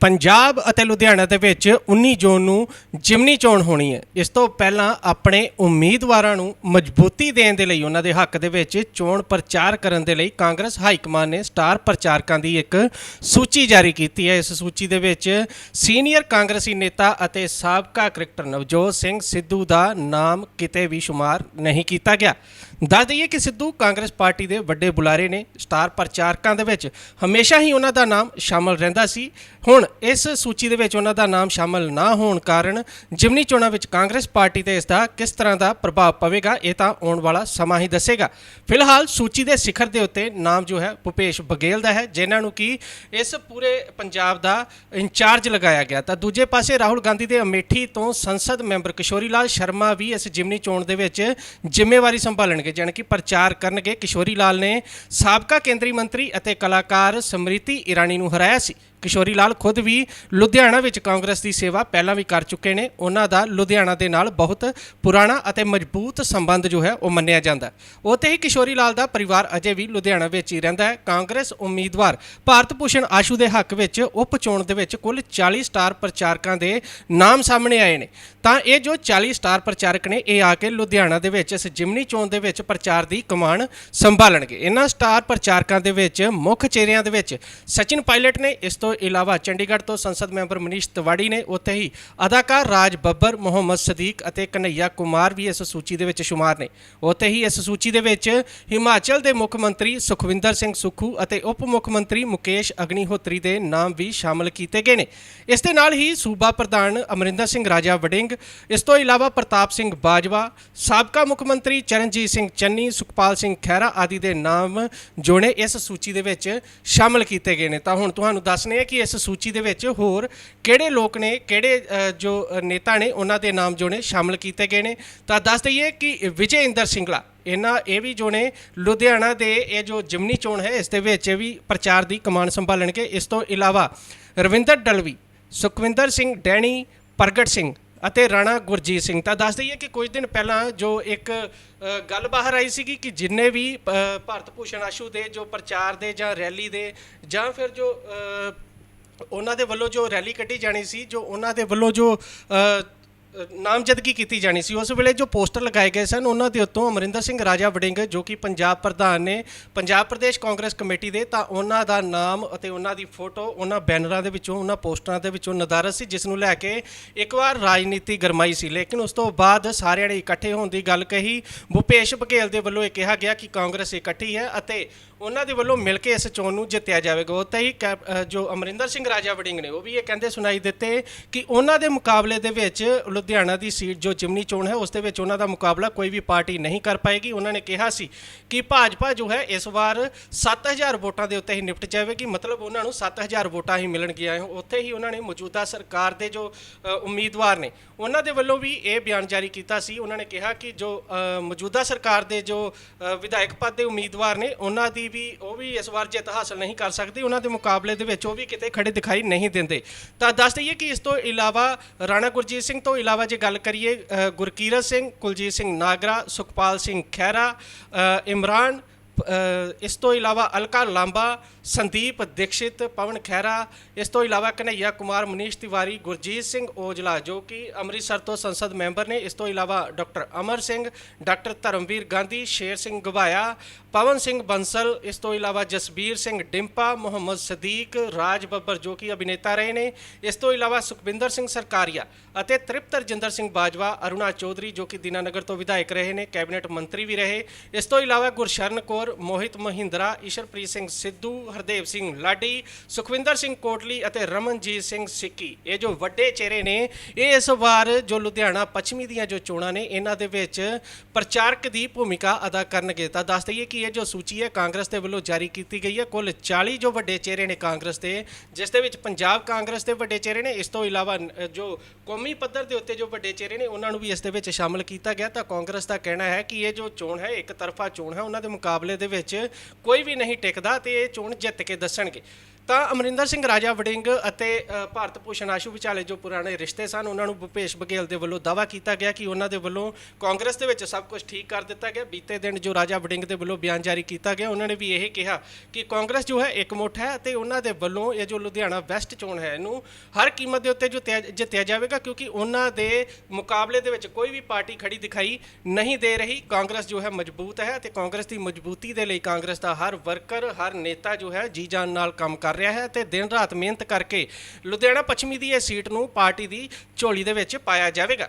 ਪੰਜਾਬ ਅਤੇ ਲੁਧਿਆਣਾ ਦੇ ਵਿੱਚ 19 ਜੂਨ ਨੂੰ ਜਿਮਨੀ ਚੋਣ ਹੋਣੀ ਹੈ। ਇਸ ਤੋਂ ਪਹਿਲਾਂ ਆਪਣੇ ਉਮੀਦਵਾਰਾਂ ਨੂੰ ਮਜ਼ਬੂਤੀ ਦੇਣ ਦੇ ਲਈ ਉਹਨਾਂ ਦੇ ਹੱਕ ਦੇ ਵਿੱਚ ਚੋਣ ਪ੍ਰਚਾਰ ਕਰਨ ਦੇ ਲਈ ਕਾਂਗਰਸ ਹਾਈ ਕਮਾਨ ਨੇ ਸਟਾਰ ਪ੍ਰਚਾਰਕਾਂ ਦੀ ਇੱਕ ਸੂਚੀ ਜਾਰੀ ਕੀਤੀ ਹੈ। ਇਸ ਸੂਚੀ ਦੇ ਵਿੱਚ ਸੀਨੀਅਰ ਕਾਂਗਰਸੀ ਨੇਤਾ ਅਤੇ ਸਾਬਕਾ ਕ੍ਰਿਕਟਰ ਨਵਜੋਤ ਸਿੰਘ ਸਿੱਧੂ ਦਾ ਨਾਮ ਕਿਤੇ ਵੀ ਸ਼ੁਮਾਰ ਨਹੀਂ ਕੀਤਾ ਗਿਆ। ਦੱਸ ਦਈਏ ਕਿ ਸਿੱਧੂ ਕਾਂਗਰਸ ਪਾਰਟੀ ਦੇ ਵੱਡੇ ਬੁਲਾਰੇ ਨੇ। ਸਟਾਰ ਪ੍ਰਚਾਰਕਾਂ ਦੇ ਵਿੱਚ ਹਮੇਸ਼ਾ ਹੀ ਉਹਨਾਂ ਦਾ ਨਾਮ ਸ਼ਾਮਲ ਰਹਿੰਦਾ ਸੀ। ਹੁਣ ਇਸ ਸੂਚੀ ਦੇ ਵਿੱਚ ਉਹਨਾਂ ਦਾ ਨਾਮ ਸ਼ਾਮਲ ਨਾ ਹੋਣ ਕਾਰਨ ਜਿਮਨੀ ਚੋਣਾਂ ਵਿੱਚ ਕਾਂਗਰਸ ਪਾਰਟੀ ਤੇ ਇਸ ਦਾ ਕਿਸ ਤਰ੍ਹਾਂ ਦਾ ਪ੍ਰਭਾਵ ਪਵੇਗਾ, ਇਹ ਤਾਂ ਆਉਣ ਵਾਲਾ ਸਮਾਂ ਹੀ ਦੱਸੇਗਾ। ਫਿਲਹਾਲ ਸੂਚੀ ਦੇ ਸਿਖਰ ਦੇ ਉੱਤੇ ਨਾਮ ਜੋ ਹੈ, ਭੁਪੇਸ਼ ਬਗੇਲ ਦਾ ਹੈ, ਜਿਨ੍ਹਾਂ ਨੂੰ ਕਿ ਇਸ ਪੂਰੇ ਪੰਜਾਬ ਦਾ ਇੰਚਾਰਜ ਲਗਾਇਆ ਗਿਆ। ਤਾਂ ਦੂਜੇ ਪਾਸੇ ਰਾਹੁਲ ਗਾਂਧੀ ਦੇ ਅਮੇਠੀ ਤੋਂ ਸੰਸਦ ਮੈਂਬਰ ਕਿਸ਼ੋਰੀ ਲਾਲ ਸ਼ਰਮਾ ਵੀ ਇਸ ਜਿਮਨੀ ਚੋਣ ਦੇ ਵਿੱਚ ਜ਼ਿੰਮੇਵਾਰੀ ਸੰਭਾਲਣਗੇ, ਜਾਣੀ ਕਿ ਪ੍ਰਚਾਰ ਕਰਨਗੇ। ਕਿਸ਼ੋਰੀ ਲਾਲ ਨੇ ਸਾਬਕਾ ਕੇਂਦਰੀ ਮੰਤਰੀ ਅਤੇ ਕਲਾਕਾਰ ਸਮ੍ਰਿਤੀ ਇਰਾਨੀ ਨੂੰ ਹਰਾਇਆ ਸੀ। ਕਿਸ਼ੋਰੀ ਲਾਲ ਖੁਦ ਵੀ ਲੁਧਿਆਣਾ ਵਿੱਚ ਕਾਂਗਰਸ ਦੀ ਸੇਵਾ ਪਹਿਲਾਂ ਵੀ ਕਰ ਚੁੱਕੇ ਨੇ। ਉਹਨਾਂ ਦਾ ਲੁਧਿਆਣਾ ਦੇ ਨਾਲ ਬਹੁਤ ਪੁਰਾਣਾ ਅਤੇ ਮਜ਼ਬੂਤ ਸੰਬੰਧ ਜੋ ਹੈ, ਉਹ ਮੰਨਿਆ ਜਾਂਦਾ ਹੈ। ਉੱਥੇ ਹੀ ਕਿਸ਼ੋਰੀ ਲਾਲ ਦਾ ਪਰਿਵਾਰ ਅਜੇ ਵੀ ਲੁਧਿਆਣਾ ਵਿੱਚ ਹੀ ਰਹਿੰਦਾ ਹੈ। ਕਾਂਗਰਸ ਉਮੀਦਵਾਰ ਭਾਰਤ ਭੂਸ਼ਣ ਆਸ਼ੂ ਦੇ ਹੱਕ ਵਿੱਚ ਉਪ ਚੋਣ ਦੇ ਵਿੱਚ ਕੁੱਲ 40 ਸਟਾਰ ਪ੍ਰਚਾਰਕਾਂ ਦੇ ਨਾਮ ਸਾਹਮਣੇ ਆਏ ਨੇ। ਤਾਂ ਇਹ ਜੋ 40 ਸਟਾਰ ਪ੍ਰਚਾਰਕ ਨੇ, ਇਹ ਆ ਕੇ ਲੁਧਿਆਣਾ ਦੇ ਵਿੱਚ ਇਸ ਜਿਮਨੀ ਚੋਣ ਦੇ ਵਿੱਚ ਪ੍ਰਚਾਰ ਦੀ ਕਮਾਨ ਸੰਭਾਲਣਗੇ। ਇਹਨਾਂ ਸਟਾਰ ਪ੍ਰਚਾਰਕਾਂ ਦੇ ਵਿੱਚ ਮੁੱਖ ਚਿਹਰਿਆਂ ਦੇ ਵਿੱਚ ਸਚਿਨ ਪਾਇਲਟ ਨੇ, ਇਸ ਤੋਂ ਤੋਂ ਇਲਾਵਾ ਚੰਡੀਗੜ੍ਹ ਤੋਂ ਸੰਸਦ ਮੈਂਬਰ ਮਨੀਸ਼ ਤਿਵਾੜੀ ਨੇ ਉੱਥੇ ਹੀ ਅਦਾਕਾਰ ਰਾਜ ਬੱਬਰ, ਮੁਹੰਮਦ ਸਦੀਕ ਅਤੇ ਕਨਈਆ ਕੁਮਾਰ ਵੀ ਇਸ ਸੂਚੀ ਦੇ ਵਿੱਚ ਸ਼ੁਮਾਰ ਨੇ। ਉੱਥੇ ਹੀ ਇਸ ਸੂਚੀ ਦੇ ਵਿੱਚ ਹਿਮਾਚਲ ਦੇ ਮੁੱਖ ਮੰਤਰੀ ਸੁਖਵਿੰਦਰ ਸਿੰਘ ਸੁੱਖੂ ਅਤੇ ਉਪ ਮੁੱਖ ਮੰਤਰੀ ਮੁਕੇਸ਼ ਅਗਨੀਹੋਤਰੀ ਦੇ ਨਾਮ ਵੀ ਸ਼ਾਮਲ ਕੀਤੇ ਗਏ ਨੇ। ਇਸ ਦੇ ਨਾਲ ਹੀ ਸੂਬਾ ਪ੍ਰਧਾਨ ਅਮਰਿੰਦਰ ਸਿੰਘ ਰਾਜਾ ਵੜਿੰਗ, ਇਸ ਤੋਂ ਇਲਾਵਾ ਪ੍ਰਤਾਪ ਸਿੰਘ ਬਾਜਵਾ, ਸਾਬਕਾ ਮੁੱਖ ਮੰਤਰੀ ਚਰਨਜੀਤ ਸਿੰਘ ਚੰਨੀ, ਸੁਖਪਾਲ ਸਿੰਘ ਖਹਿਰਾ ਆਦਿ ਦੇ ਨਾਮ ਜੋੜੇ ਇਸ ਸੂਚੀ ਦੇ ਵਿੱਚ ਸ਼ਾਮਲ ਕੀਤੇ ਗਏ ਨੇ। ਤਾਂ ਹੁਣ ਤੁਹਾਨੂੰ ਦੱਸਨੇ ਆ ਕਿ ਇਸ ਸੂਚੀ ਦੇ ਵਿੱਚ ਹੋਰ ਕਿਹੜੇ ਲੋਕ ਨੇ, ਕਿਹੜੇ ਜੋ ਨੇਤਾ ਨੇ, ਉਹਨਾਂ ਦੇ ਨਾਮ ਜੋ ਨੇ ਸ਼ਾਮਲ ਕੀਤੇ ਗਏ ਨੇ। ਤਾਂ ਦੱਸ ਦਈਏ ਕਿ ਵਿਜੇ ਇੰਦਰ ਸਿੰਗਲਾ, ਇਹਨਾਂ ਇਹ ਵੀ ਜੋ ਨੇ ਲੁਧਿਆਣਾ ਦੇ ਇਹ ਜੋ ਜਿਮਨੀ ਚੋਣ ਹੈ, ਇਸ ਦੇ ਵਿੱਚ ਵੀ ਪ੍ਰਚਾਰ ਦੀ ਕਮਾਨ ਸੰਭਾਲਣਗੇ। ਇਸ ਤੋਂ ਇਲਾਵਾ ਰਵਿੰਦਰ ਡਲਵੀ, ਸੁਖਵਿੰਦਰ ਸਿੰਘ ਡੈਣੀ, ਪ੍ਰਗਟ ਸਿੰਘ ਅਤੇ ਰਾਣਾ ਗੁਰਜੀਤ ਸਿੰਘ। ਤਾਂ ਦੱਸ ਦਈਏ ਕਿ ਕੁਝ ਦਿਨ ਪਹਿਲਾਂ ਜੋ ਇੱਕ ਗੱਲ ਬਾਹਰ ਆਈ ਸੀਗੀ ਕਿ ਜਿੰਨੇ ਵੀ ਭਾਰਤ ਭੂਸ਼ਣ ਆਸ਼ੂ ਦੇ ਜੋ ਪ੍ਰਚਾਰ ਦੇ ਜਾਂ ਰੈਲੀ ਦੇ ਜਾਂ ਫਿਰ ਜੋ ਉਹਨਾਂ ਦੇ ਵੱਲੋਂ ਜੋ ਰੈਲੀ ਕੱਢੀ ਜਾਣੀ ਸੀ ਜੋ ਉਹਨਾਂ ਦੇ ਵੱਲੋਂ ਜੋ ਨਾਮਜ਼ਦਗੀ ਕੀਤੀ ਜਾਣੀ ਸੀ। ਉਸ ਵੇਲੇ ਜੋ ਪੋਸਟਰ ਲਗਾਏ ਗਏ ਸਨ, ਉਹਨਾਂ ਦੇ ਉੱਤੋਂ ਅਮਰਿੰਦਰ ਸਿੰਘ ਰਾਜਾ ਵੜਿੰਗ, ਜੋ ਕਿ ਪੰਜਾਬ ਪ੍ਰਧਾਨ ਨੇ, ਪੰਜਾਬ ਪ੍ਰਦੇਸ਼ ਕਾਂਗਰਸ ਕਮੇਟੀ ਦੇ, ਤਾਂ ਉਹਨਾਂ ਦਾ ਨਾਮ ਅਤੇ ਉਹਨਾਂ ਦੀ ਫੋਟੋ ਉਹਨਾਂ ਬੈਨਰਾਂ ਦੇ ਵਿੱਚੋਂ, ਉਹਨਾਂ ਪੋਸਟਰਾਂ ਦੇ ਵਿੱਚੋਂ ਨਦਾਰਦ ਸੀ, ਜਿਸ ਨੂੰ ਲੈ ਕੇ ਇੱਕ ਵਾਰ ਰਾਜਨੀਤੀ ਗਰਮਾਈ ਸੀ। ਲੇਕਿਨ ਉਸ ਤੋਂ ਬਾਅਦ ਸਾਰਿਆਂ ਨੇ ਇਕੱਠੇ ਹੋਣ ਦੀ ਗੱਲ ਕਹੀ। ਭੁਪੇਸ਼ ਬਘੇਲ ਦੇ ਵੱਲੋਂ ਇਹ ਕਿਹਾ ਗਿਆ ਕਿ ਕਾਂਗਰਸ ਇਕੱਠੀ ਹੈ ਅਤੇ ਉਹਨਾਂ ਦੇ ਵੱਲੋਂ ਮਿਲ ਕੇ ਇਸ ਚੋਣ ਨੂੰ ਜਿੱਤਿਆ ਜਾਵੇਗਾ। ਉੱਥੇ ਹੀ ਕੈਪ- ਜੋ ਅਮਰਿੰਦਰ ਸਿੰਘ ਰਾਜਾ ਵੜਿੰਗ ਨੇ, ਉਹ ਵੀ ਇਹ ਕਹਿੰਦੇ ਸੁਣਾਈ ਦਿੱਤੇ ਕਿ ਉਹਨਾਂ ਦੇ ਮੁਕਾਬਲੇ ਦੇ ਵਿੱਚ ਲੁਧਿਆਣਾ ਦੀ ਸੀਟ ਜੋ ਜਿਮਨੀ ਚੋਣ ਹੈ, ਉਸ ਦੇ ਵਿੱਚ ਉਹਨਾਂ ਦਾ ਮੁਕਾਬਲਾ ਕੋਈ ਵੀ ਪਾਰਟੀ ਨਹੀਂ ਕਰ ਪਾਏਗੀ। ਉਹਨਾਂ ਨੇ ਕਿਹਾ ਸੀ ਕਿ ਭਾਜਪਾ ਜੋ ਹੈ, ਇਸ ਵਾਰ 7000 ਵੋਟਾਂ ਦੇ ਉੱਤੇ ਹੀ ਨਿਪਟ ਜਾਵੇਗੀ। ਮਤਲਬ ਉਹਨਾਂ ਨੂੰ 7000 ਵੋਟਾਂ ਹੀ ਮਿਲਣਗੀਆਂ ਉੱਥੇ ਹੀ ਉਹਨਾਂ ਨੇ ਮੌਜੂਦਾ ਸਰਕਾਰ ਦੇ ਜੋ ਉਮੀਦਵਾਰ ਨੇ, ਉਹਨਾਂ ਦੇ ਵੱਲੋਂ ਵੀ ਇਹ ਬਿਆਨ ਜਾਰੀ ਕੀਤਾ ਸੀ। ਉਹਨਾਂ ਨੇ ਕਿਹਾ ਕਿ ਜੋ ਮੌਜੂਦਾ ਸਰਕਾਰ ਦੇ ਜੋ ਵਿਧਾਇਕ ਪਦ ਦੇ ਉਮੀਦਵਾਰ ਨੇ, ਉਹਨਾਂ ਦੀ ਵੀ ਉਹ ਵੀ ਇਸ ਵਾਰ ਜਿੱਤ ਹਾਸਲ ਨਹੀਂ ਕਰ ਸਕਦੇ। ਉਹਨਾਂ ਦੇ ਮੁਕਾਬਲੇ ਦੇ ਵਿੱਚ ਉਹ ਵੀ ਕਿਤੇ ਖੜੇ ਦਿਖਾਈ ਨਹੀਂ ਦਿੰਦੇ। ਤਾਂ ਦੱਸ ਦਈਏ ਕਿ ਇਸ ਤੋਂ ਇਲਾਵਾ ਰਾਣਾ ਗੁਰਜੀਤ ਸਿੰਘ ਤੋਂ ਇਲਾਵਾ ਜੇ ਗੱਲ ਕਰੀਏ ਗੁਰਕੀਰਤ ਸਿੰਘ ਕੁਲਜੀਤ ਸਿੰਘ ਨਾਗਰਾ ਸੁਖਪਾਲ ਸਿੰਘ ਖਹਿਰਾ ਇਮਰਾਨ ਇਸ ਤੋਂ ਇਲਾਵਾ ਅਲਕਾ ਲਾਂਬਾ, ਸੰਦੀਪ, ਦੀਕਸ਼ਿਤ, ਪਵਨ ਖਹਿਰਾ, ਇਸ ਤੋਂ ਇਲਾਵਾ ਕਨਈਆ ਕੁਮਾਰ, ਮਨੀਸ਼ ਤਿਵਾਰੀ, ਗੁਰਜੀਤ ਸਿੰਘ ਔਜਲਾ, ਜੋ ਕਿ ਅੰਮ੍ਰਿਤਸਰ ਤੋਂ ਸੰਸਦ ਮੈਂਬਰ ਨੇ, ਇਸ ਤੋਂ ਇਲਾਵਾ ਡਾਕਟਰ ਅਮਰ ਸਿੰਘ, ਡਾਕਟਰ ਧਰਮਵੀਰ ਗਾਂਧੀ, ਸ਼ੇਰ ਸਿੰਘ ਗਵਾਇਆ, ਪਵਨ ਸਿੰਘ ਬੰਸਲ, ਇਸ ਤੋਂ ਇਲਾਵਾ ਜਸਬੀਰ ਸਿੰਘ ਡਿੰਪਾ, ਮੁਹੰਮਦ ਸਦੀਕ, ਰਾਜ ਬੱਬਰ, ਜੋ ਕਿ ਅਭਿਨੇਤਾ ਰਹੇ ਨੇ, ਇਸ ਤੋਂ ਇਲਾਵਾ ਸੁਖਵਿੰਦਰ ਸਿੰਘ ਸਰਕਾਰੀਆ ਅਤੇ ਤ੍ਰਿਪਤ ਰਜਿੰਦਰ ਸਿੰਘ ਬਾਜਵਾ, ਅਰੁਣਾ ਚੌਧਰੀ, ਜੋ ਕਿ ਦੀਨਾਨਗਰ ਤੋਂ ਵਿਧਾਇਕ ਰਹੇ ਨੇ, ਕੈਬਨਿਟ ਮੰਤਰੀ ਵੀ ਰਹੇ, ਇਸ ਤੋਂ ਇਲਾਵਾ ਗੁਰਸ਼ਰਨ ਕੌਰ ਮੋਹਿਤ ਮਹਿੰਦਰਾ, ਈਸ਼ਰਪ੍ਰੀਤ ਸਿੰਘ ਸਿੱਧੂ, ਹਰਦੇਵ ਸਿੰਘ ਲਾਡੀ, ਸੁਖਵਿੰਦਰ ਸਿੰਘ ਕੋਟਲੀ ਅਤੇ ਰਮਨਜੀਤ ਸਿੰਘ ਸਿੱਕੀ। ਇਹ ਜੋ ਵੱਡੇ ਚਿਹਰੇ ਨੇ, ਇਹ ਇਸ ਵਾਰ ਜੋ ਲੁਧਿਆਣਾ ਪੱਛਮੀ ਦੀਆਂ ਜੋ ਚੋਣਾਂ ਨੇ, ਇਹਨਾਂ ਦੇ ਵਿੱਚ ਪ੍ਰਚਾਰਕ ਦੀ ਭੂਮਿਕਾ ਅਦਾ ਕਰਨਗੇ। ਤਾਂ ਦੱਸ ਦਈਏ ਕਿ ਇਹ ਜੋ ਸੂਚੀ ਹੈ, ਕਾਂਗਰਸ ਦੇ ਵੱਲੋਂ ਜਾਰੀ ਕੀਤੀ ਗਈ ਹੈ। ਕੁੱਲ 40 ਜੋ ਵੱਡੇ ਚਿਹਰੇ ਨੇ ਕਾਂਗਰਸ ਦੇ, ਜਿਸ ਦੇ ਵਿੱਚ ਪੰਜਾਬ ਕਾਂਗਰਸ ਦੇ ਵੱਡੇ ਚਿਹਰੇ ਨੇ, ਇਸ ਤੋਂ ਇਲਾਵਾ ਜੋ ਕੌਮੀ ਪੱਧਰ ਦੇ ਉੱਤੇ ਜੋ ਵੱਡੇ ਚਿਹਰੇ ਨੇ, ਉਹਨਾਂ ਨੂੰ ਵੀ ਇਸ ਦੇ ਵਿੱਚ ਸ਼ਾਮਲ ਕੀਤਾ ਗਿਆ। ਤਾਂ ਕਾਂਗਰਸ ਦਾ ਕਹਿਣਾ ਹੈ ਕਿ ਇਹ ਜੋ ਚੋਣ ਹੈ, ਇੱਕ ਤਰਫਾ ਚੋਣ ਹੈ, ਉਹਨਾਂ ਦੇ ਮੁਕਾਬਲੇ ਦੇ ਵਿੱਚ ਕੋਈ ਵੀ ਨਹੀਂ ਟਿਕਦਾ ਤੇ ਇਹ ਚੋਣ ਜਿੱਤ ਕੇ ਦੱਸਣਗੇ। ਤਾਂ ਅਮਰਿੰਦਰ ਸਿੰਘ ਰਾਜਾ ਵੜਿੰਗ ਅਤੇ ਭਾਰਤ ਭੂਸ਼ਣ ਆਸ਼ੂ ਵਿਚਾਲੇ ਜੋ ਪੁਰਾਣੇ ਰਿਸ਼ਤੇ ਸਨ, ਉਹਨਾਂ ਨੂੰ ਭੁਪੇਸ਼ ਬਘੇਲ ਦੇ ਵੱਲੋਂ ਦਾਵਾ ਕੀਤਾ ਗਿਆ ਕਿ ਉਹਨਾਂ ਦੇ ਵੱਲੋਂ ਕਾਂਗਰਸ ਦੇ ਵਿੱਚ ਸਭ ਕੁਝ ਠੀਕ ਕਰ ਦਿੱਤਾ ਗਿਆ। ਬੀਤੇ ਦਿਨ ਜੋ ਰਾਜਾ ਵੜਿੰਗ ਦੇ ਵੱਲੋਂ ਬਿਆਨ ਜਾਰੀ ਕੀਤਾ ਗਿਆ, ਉਹਨਾਂ ਨੇ ਵੀ ਇਹ ਕਿਹਾ ਕਿ ਕਾਂਗਰਸ ਜੋ ਹੈ ਇਕਮੁੱਠ ਹੈ ਅਤੇ ਉਹਨਾਂ ਦੇ ਵੱਲੋਂ ਇਹ ਜੋ ਲੁਧਿਆਣਾ ਵੈਸਟ ਚੋਣ ਹੈ, ਇਹਨੂੰ ਹਰ ਕੀਮਤ ਦੇ ਉੱਤੇ ਜੋ ਤਿਆ- ਜਿੱਤਿਆ ਜਾਵੇਗਾ ਕਿਉਂਕਿ ਉਹਨਾਂ ਦੇ ਮੁਕਾਬਲੇ ਦੇ ਵਿੱਚ ਕੋਈ ਵੀ ਪਾਰਟੀ ਖੜੀ ਦਿਖਾਈ ਨਹੀਂ ਦੇ ਰਹੀ। ਕਾਂਗਰਸ ਜੋ ਹੈ, ਮਜ਼ਬੂਤ ਹੈ ਤੇ ਕਾਂਗਰਸ ਦੀ ਮਜ਼ਬੂਤੀ ਦੇ ਲਈ ਕਾਂਗਰਸ ਦਾ ਹਰ ਵਰਕਰ, ਹਰ ਨੇਤਾ ਜੋ ਹੈ, ਜੀ ਜਾਨ ਨਾਲ ਕੰਮ ਕਰ ਰਿਹਾ ਹੈ ਤੇ ਦਿਨ ਰਾਤ ਮਿਹਨਤ ਕਰਕੇ ਲੁਧਿਆਣਾ ਪੱਛਮੀ ਦੀ ਇਹ ਸੀਟ ਨੂੰ ਪਾਰਟੀ ਦੀ ਝੋਲੀ ਦੇ ਵਿੱਚ ਪਾਇਆ ਜਾਵੇਗਾ।